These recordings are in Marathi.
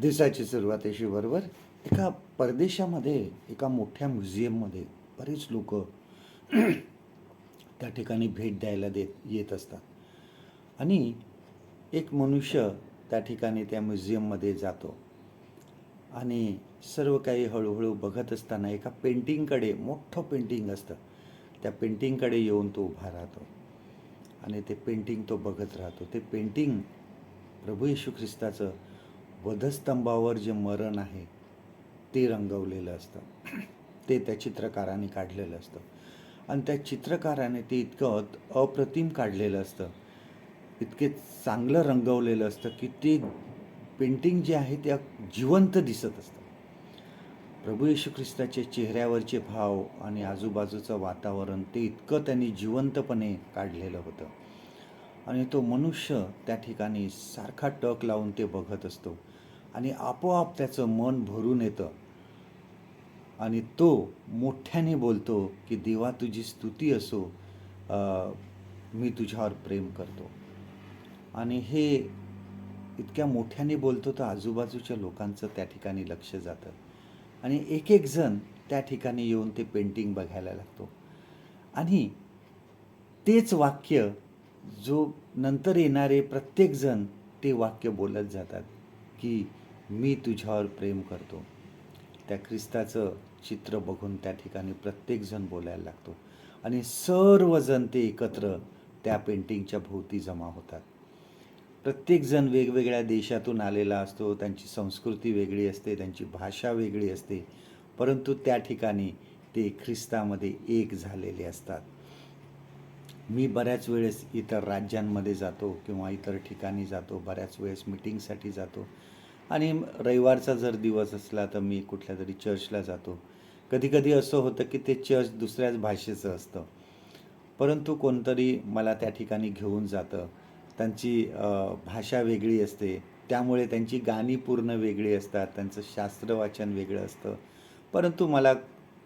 दिवसाची सुरुवात अशी बरोबर. एका परदेशामध्ये एका मोठ्या म्युझियममध्ये बरेच लोक त्या ठिकाणी भेट द्यायला देत येत असतात. आणि एक मनुष्य त्या ठिकाणी त्या म्युझियममध्ये जातो. आणि सर्व काही हळूहळू बघत असताना एका पेंटिंगकडे मोठं पेंटिंग असतं. त्या पेंटिंगकडे येऊन तो उभा राहतो. आणि ते पेंटिंग तो बघत राहतो. ते पेंटिंग प्रभू येशू ख्रिस्ताचं वधस्तंभावर जे मरण आहे ते रंगवलेलं असतं. ते त्या चित्रकाराने काढलेलं असतं. आणि त्या चित्रकाराने ते इतकं अप्रतिम काढलेलं असतं. इतके चांगलं रंगवलेलं असतं की ते पेंटिंग जे आहे ते जिवंत दिसत असतं. प्रभू येशू ख्रिस्ताचे चेहऱ्यावरचे भाव आणि आजूबाजूचं वातावरण ते इतकं त्यांनी जिवंतपणे काढलेलं होतं. आणि तो मनुष्य त्या ठिकाणी सारखा टक लावून ते बघत असतो. आणि आपोआप त्याचं मन भरून येतं. आणि तो मोठ्याने बोलतो की देवा तुझी स्तुती असो मी तुझ्यावर प्रेम करतो. आणि हे इतक्या मोठ्याने बोलतो तर आजूबाजूच्या लोकांचं त्या ठिकाणी लक्ष जातं. आणि एक एक जण त्या ठिकाणी येऊन ते पेंटिंग बघायला लागतो. आणि तेच वाक्य जो नंतर येणारे प्रत्येकजण ते वाक्य बोलत जातात की मी तुझ्यावर प्रेम करतो. त्या ख्रिस्ताचं चित्र बघून त्या ठिकाणी प्रत्येकजण बोलायला लागतो. आणि सर्वजण ते एकत्र त्या पेंटिंगच्या भोवती जमा होतात. प्रत्येकजण वेगवेगळ्या देशातून आलेला असतो. त्यांची संस्कृती वेगळी असते त्यांची भाषा वेगळी असते. परंतु त्या ठिकाणी ते ख्रिस्तामध्ये एक झालेले असतात. मी बऱ्याच वेळेस इतर राज्यांमध्ये जातो किंवा इतर ठिकाणी जातो. बऱ्याच वेळेस मिटिंगसाठी जातो. आणि रविवारचा जर दिवस असला तर मी कुठल्या तरी चर्चला जातो. कधीकधी असं होतं की ते चर्च दुसऱ्याच भाषेचं असतं. परंतु कोणतरी मला त्या ठिकाणी घेऊन जातं. त्यांची भाषा वेगळी असते. त्यामुळे त्यांची गाणी पूर्ण वेगळी असतात. त्यांचं शास्त्रवाचन वेगळं असतं. परंतु मला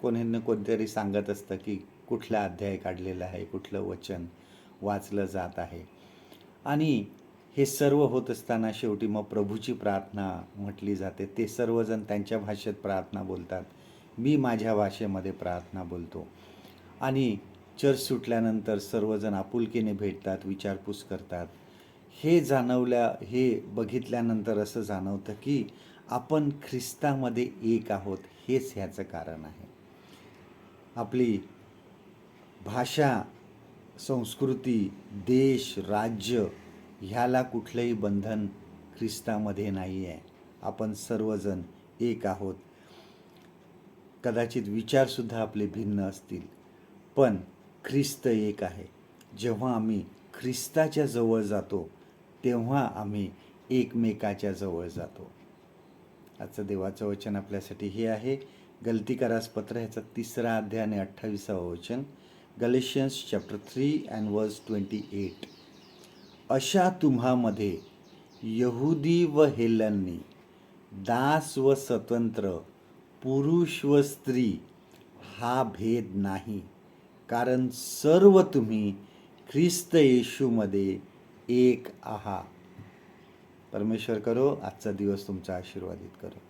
कोणी कोणतरी सांगत असतं की कुठला अध्याय काढलेला आहे कुठलं वचन वाचलं जात आहे. आणि हे सर्व होत असताना शेवटी मग प्रभूची प्रार्थना म्हटली जाते. ते सर्वजण त्यांच्या भाषेत प्रार्थना बोलतात. मी माझ्या भाषेमध्ये प्रार्थना बोलतो. आणि चर्च सुटल्यानंतर सर्वजण आपुलकीने भेटतात विचारपूस करतात. हे जाणवल्या हे बघितल्यानंतर असं जाणवतं की आपण ख्रिस्तामध्ये एक आहोत हेच ह्याचं कारण आहे. आपली भाषा संस्कृती देश राज्य ह्याला कुठलंही बंधन ख्रिस्तामध्ये नाही आहे आपण सर्वजण एक आहोत. कदाचित विचारसुद्धा आपले भिन्न असतील. पण ख्रिस्त एक आहे. जेव्हा आम्ही ख्रिस्ताच्या जवळ जातो तेव्हा आम्ही एकमेकाच्या जवळ जातो. आजचं देवाचं वचन आपल्यासाठी हे आहे. गलतीकारास पत्र ह्याचा तिसरा अध्याय आणि अठ्ठावीसावं वचन. Galatians chapter three and verse twenty eight अशा तुम्हामध्ये यहुदी व हेलननी दास व स्वतंत्र पुरुष व स्त्री हा भेद नाही. कारण सर्व तुम्ही ख्रिस्त येशूमध्ये एक आहात. परमेश्वर करो आजचा दिवस तुमचा आशीर्वादित करो.